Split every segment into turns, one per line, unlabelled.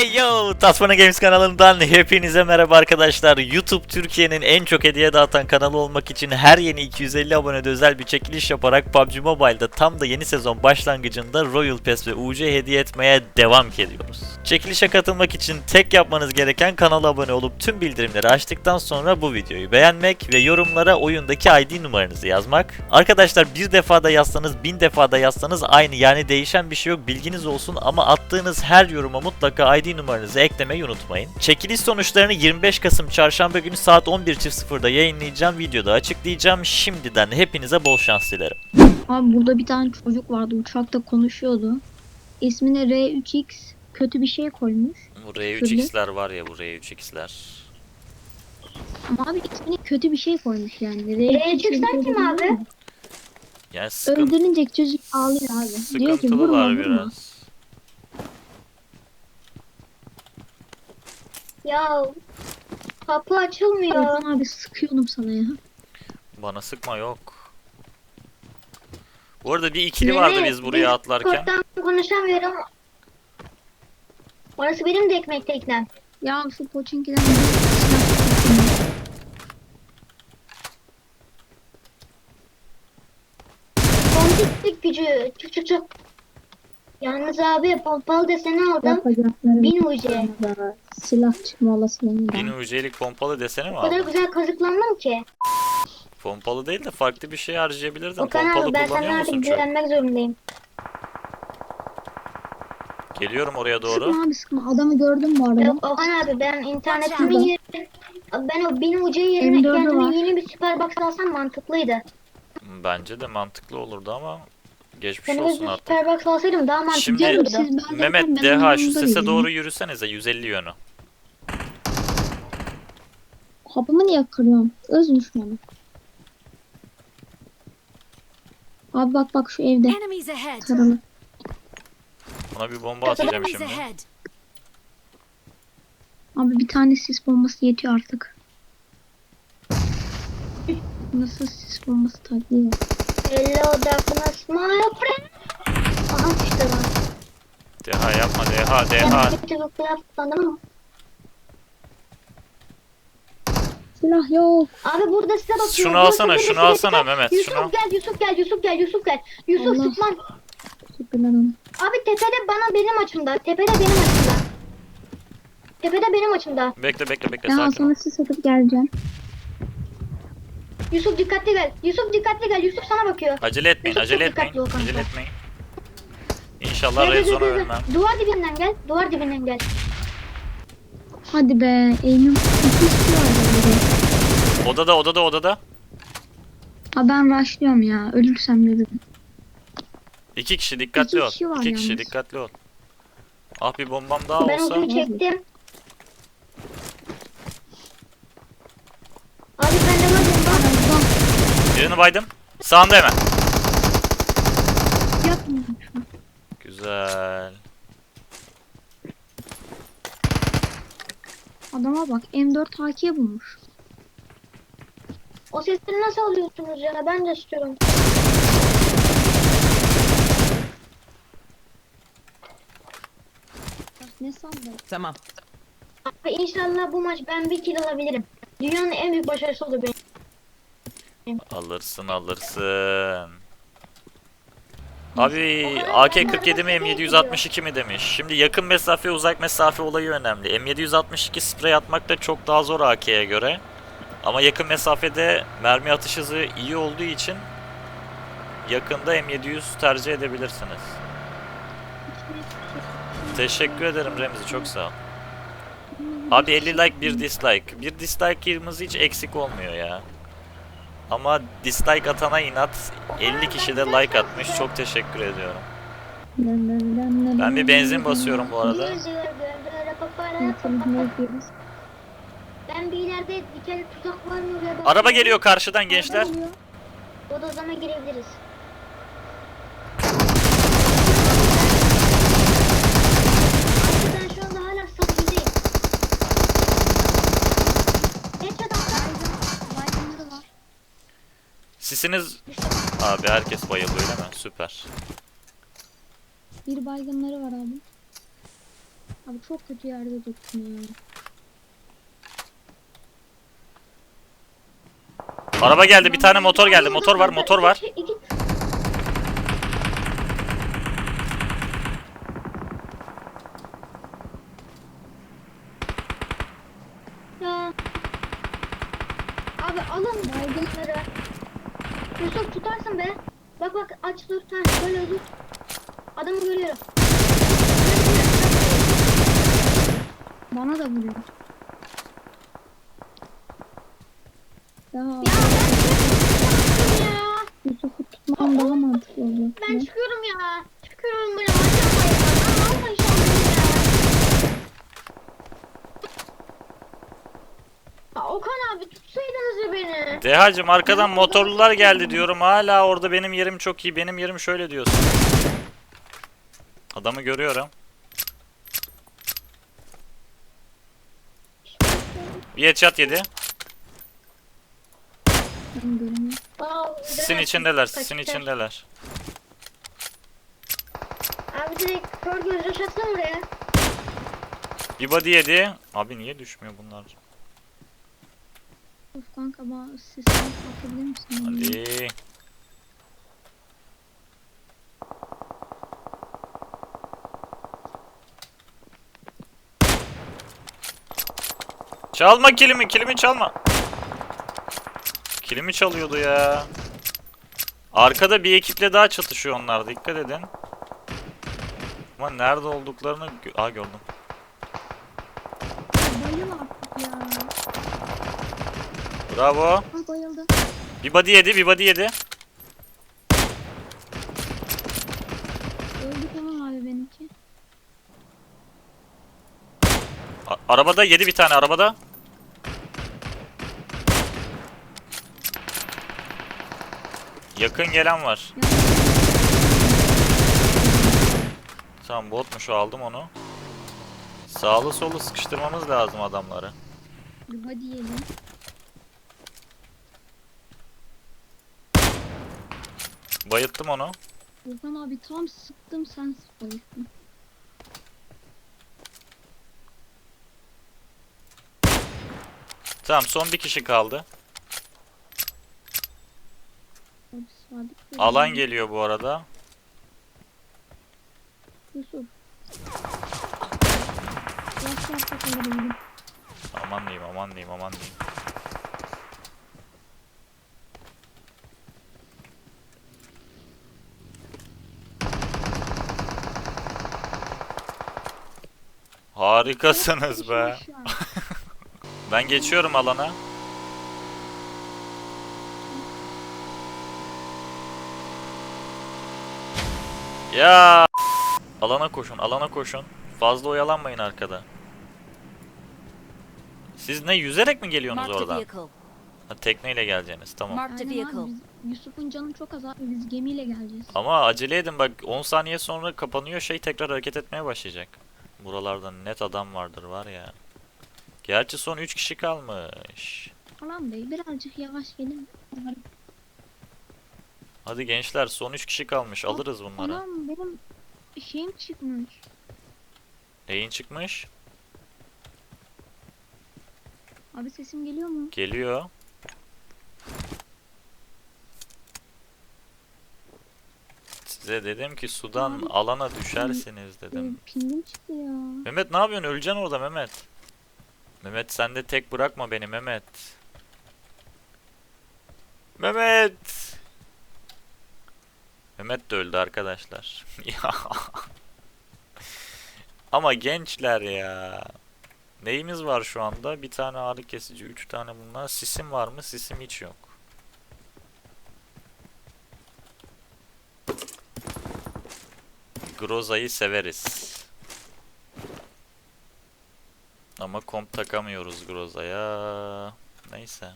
Hey yo! Tasmana Games kanalından hepinize merhaba arkadaşlar. YouTube Türkiye'nin en çok hediye dağıtan kanalı olmak için her yeni 250 abonede özel bir çekiliş yaparak PUBG Mobile'da tam da yeni sezon başlangıcında Royal Pass ve UC hediye etmeye devam ediyoruz. Çekilişe katılmak için tek yapmanız gereken kanala abone olup tüm bildirimleri açtıktan sonra bu videoyu beğenmek ve yorumlara oyundaki ID numaranızı yazmak. Arkadaşlar bir defada yazsanız bin defada yazsanız aynı yani değişen bir şey yok bilginiz olsun ama attığınız her yoruma mutlaka ID numaranızı eklemeyi unutmayın. Çekiliş sonuçlarını 25 Kasım Çarşamba günü saat 11.00'da yayınlayacağım videoda açıklayacağım. Şimdiden hepinize bol şans dilerim.
Abi burada bir tane çocuk vardı uçakta konuşuyordu. İsmine R3X kötü bir şey koymuş.
Bu R3X'ler var ya bu R3X'ler.
Ama abi ismine kötü bir şey koymuş yani.
R3X'ler kim abi?
Yani sıkıntı,
Öldürünce çocuk ağlıyor abi. Diyor ki vurma vurma.
biraz.
Ya kapı açılmıyor.
Orhan abi sıkıyordum sana ya.
Bana sıkma yok. Bu arada bir ikili vardı biz buraya
biz
atlarken.
Korktan konuşamıyorum. Orası benim de ekmek teknem.
Ya şu silah
Kontiklik gücü. Çık çık çık. Yalnız abi pompalı deseni aldım. Bin
da silah çıkma olasılığında.
1000 UC'lik pompalı desene mi
O kadar güzel kazıklandım ki.
Pompalı değil de farklı bir şey harcayabilirdin.
Okan
Pompalı
abi ben
kullanıyor
senden
musun
artık
çok?
güvenmek zorundayım.
Geliyorum oraya doğru.
Sıkma abi sıkma. Adamı gördüm bu arada.
Yok Okan abi ben internetimin yerine ben o bin ucu yerine
M4'ü
kendime
var.
yeni bir süper box alsam mantıklıydı.
Bence de mantıklı olurdu ama geçmiş
Kendime
olsun
bir
artık.
box alsaydım daha mantıklı
Şimdi-
Canım,
olurdu.
siz ben
Mehmet
ben
DH şu
yanımda
sese
yürüyeyim.
doğru yürüsenize 150 yönü.
Kapımı niye kırıyorsun? Öz düşmanı. Abi bak bak şu evde.
Enemies ahead!
Ona bir bomba atacağım
Enemies
şimdi.
ahead!
Abi bir tane sis bombası yetiyor artık. Nasıl sis bombası taktiği var?
Hello darkness my friend. Aha işte lan.
DH yapma DH
Ben
DH.
kötü bir kulağı sandım ama.
Silah yok.
Abi burada size bakıyor.
Şunu
Burada
alsana,
size
şunu
bakıyor.
alsana Mehmet,
Yusuf
şunu.
gel Yusuf gel Yusuf gel Yusuf gel. Yusuf
Allah.
sıkman.
Teşekkürler hanım.
Abi tepede bana benim açımda. Tepede benim açımda. Tepede benim açımda.
Bekle bekle bekle
Ben
sakin ol.
sana sis atıp geleceğim.
Yusuf dikkatli gel. Yusuf dikkatli gel. Yusuf sana bakıyor.
Acele etmeyin
Yusuf
acele
çok dikkatli
etmeyin.
ol kanka.
Acele etmeyin. İnşallah
Gel,
red
gel,
zone'a
gel, gel.
ölmem.
Duvar dibinden gel. Duvar dibinden gel.
Hadi be. Var böyle.
Odada odada odada.
Ha ben rushlıyorum ya. Ölürsem yürürüm.
İki kişi dikkatli
İki
ol.
kişi var
İki kişi
yalnız.
dikkatli ol. Ah bir bombam daha
Ben
olsa.
uzuyu çektim. Abi bende var bomba.
Birini baydım. Sağında hemen.
Yapmıyorum şu an.
Güzel.
Adama bak. M4 AK bulmuş.
O sesleri nasıl alıyorsunuz ya? Ben de istiyorum.
Ne sandın?
Tamam.
Abi inşallah bu maç ben bir kill alabilirim. Dünyanın en büyük başarısı olur benim.
Alırsın alırsın. Abi AK-47 mi M762 mi demiş. Şimdi yakın mesafe uzak mesafe olayı önemli. M762 sprey atmak da çok daha zor AK'ye göre. Ama yakın mesafede mermi atış hızı iyi olduğu için yakında M700 tercih edebilirsiniz. Teşekkür ederim Remzi çok sağ ol. Abi 50 like bir dislike. Bir dislike'ımız hiç eksik olmuyor ya. Ama dislike atana inat 50 kişi de like atmış. Çok teşekkür ediyorum. Ben bir benzin basıyorum bu arada.
Ben bir ileride dikenli tuzak var mı?
Araba geliyor karşıdan gençler.
O da o zaman girebiliriz. Abi ben şu anda hala stadyumdayım. Headshot attım.
Baygınları var.
Sisiniz... Abi herkes bayıldı öyle mi? Süper.
Bir baygınları var abi. Abi çok kötü yerde tuttum ya.
Araba geldi bir tane motor geldi. Motor var motor var.
İki, iki, Ya. Abi alın baygınları. Yusuf tutarsın be. Bak bak aç dur. Ha, böyle dur. Adamı görüyorum.
Bana da vuruyor. Ya
Ya ben ya.
Yusuf'u tutmam daha mantıklı oldu.
Ben çıkıyorum ya. Çıkıyorum böyle maşallah ya. Ama inşallah ya. Ya Okan abi tutsaydınız ya beni.
Dehacım arkadan motorlular geldi diyorum. Hala orada benim yerim çok iyi. Benim yerim şöyle diyorsun. Adamı görüyorum. Bir headshot yedi.
Direkt
içindeler,
kaçtı.
içindeler.
Abi direkt kör göz yaşatsana oraya.
Bir body yedi. Abi niye düşmüyor bunlar?
Of kanka bana sesini atabilir misin?
Hadi. Çalma kilimi, kilimi çalma. Kilimi çalıyordu ya. Arkada bir ekiple daha çatışıyor onlar. Dikkat edin. Ama nerede olduklarını... Aa gördüm.
Bayıl artık ya.
Bravo.
Ha bayıldı.
Bir body yedi, bir body yedi.
Öldü tamam abi benimki.
A- arabada yedi bir tane arabada. Yakın gelen var.
Ya,
Tamam botmuş o aldım onu. Sağlı solu sıkıştırmamız lazım adamları.
hadi yiyelim.
Bayılttım onu.
Volkan abi tam sıktım sen bayılttın.
Tamam son bir kişi kaldı.
Abi sadık bir
Alan geliyor bu arada.
Yusuf. Yaş yapta kalabilirim.
Aman diyeyim aman diyeyim aman diyeyim. Harikasınız be. Ben geçiyorum alana. Ya alana koşun, alana koşun. Fazla oyalanmayın arkada. Siz ne yüzerek mi geliyorsunuz
Marked
oradan?
vehicle.
Ha, tekneyle geleceğiniz tamam.
Marked a
Aynen abi
vehicle.
biz, Yusuf'un canı çok az abi biz gemiyle geleceğiz.
Ama acele edin bak 10 saniye sonra kapanıyor şey tekrar hareket etmeye başlayacak. Buralarda net adam vardır var ya. Gerçi son 3 kişi kalmış.
Alan Bey birazcık yavaş gelin.
Hadi gençler son 3 kişi kalmış alırız bunları.
Anam benim şeyim çıkmış.
Neyin çıkmış?
Abi sesim geliyor mu?
Geliyor. Size dedim ki sudan alana düşersiniz
Ee,
dedim.
pingim çıktı ya.
Mehmet ne yapıyorsun? Öleceksin orada Mehmet. Mehmet sen de tek bırakma beni Mehmet. Mehmet. Mehmet de öldü arkadaşlar. Ya. Ama gençler ya. Neyimiz var şu anda? Bir tane ağrı kesici, üç tane bunlar. Sisim var mı? Sisim hiç yok. Groza'yı severiz. Ama komp takamıyoruz Groza'ya. Neyse.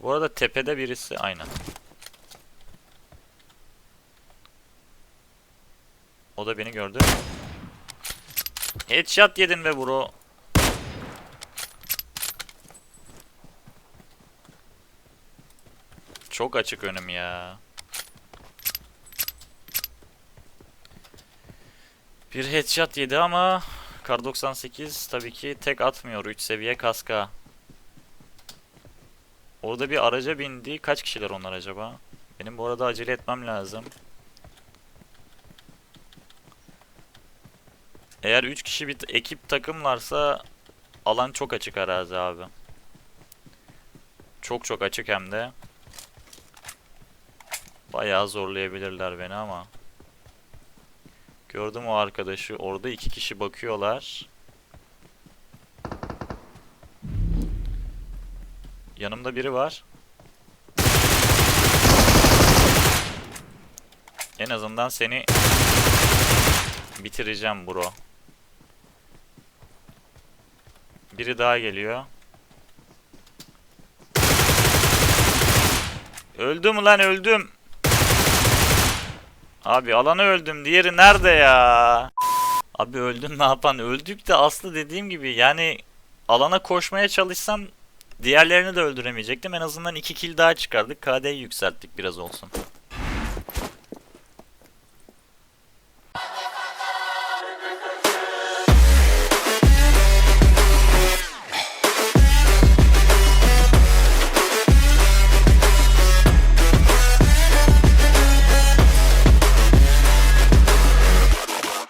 Bu arada tepede birisi aynen. O da beni gördü. Headshot yedin be bro. Çok açık önüm ya. Bir headshot yedi ama Kar 98 tabii ki tek atmıyor 3 seviye kaska. Orada bir araca bindi. Kaç kişiler onlar acaba? Benim bu arada acele etmem lazım. Eğer 3 kişi bir ekip takımlarsa alan çok açık arazi abi. Çok çok açık hem de. Bayağı zorlayabilirler beni ama. Gördüm o arkadaşı. Orada iki kişi bakıyorlar. Yanımda biri var. En azından seni bitireceğim bro. Biri daha geliyor. Öldüm lan öldüm. Abi alana öldüm. Diğeri nerede ya? Abi öldün ne yapan? Öldük de aslı dediğim gibi yani alana koşmaya çalışsam diğerlerini de öldüremeyecektim. En azından 2 kill daha çıkardık. KD'yi yükselttik biraz olsun.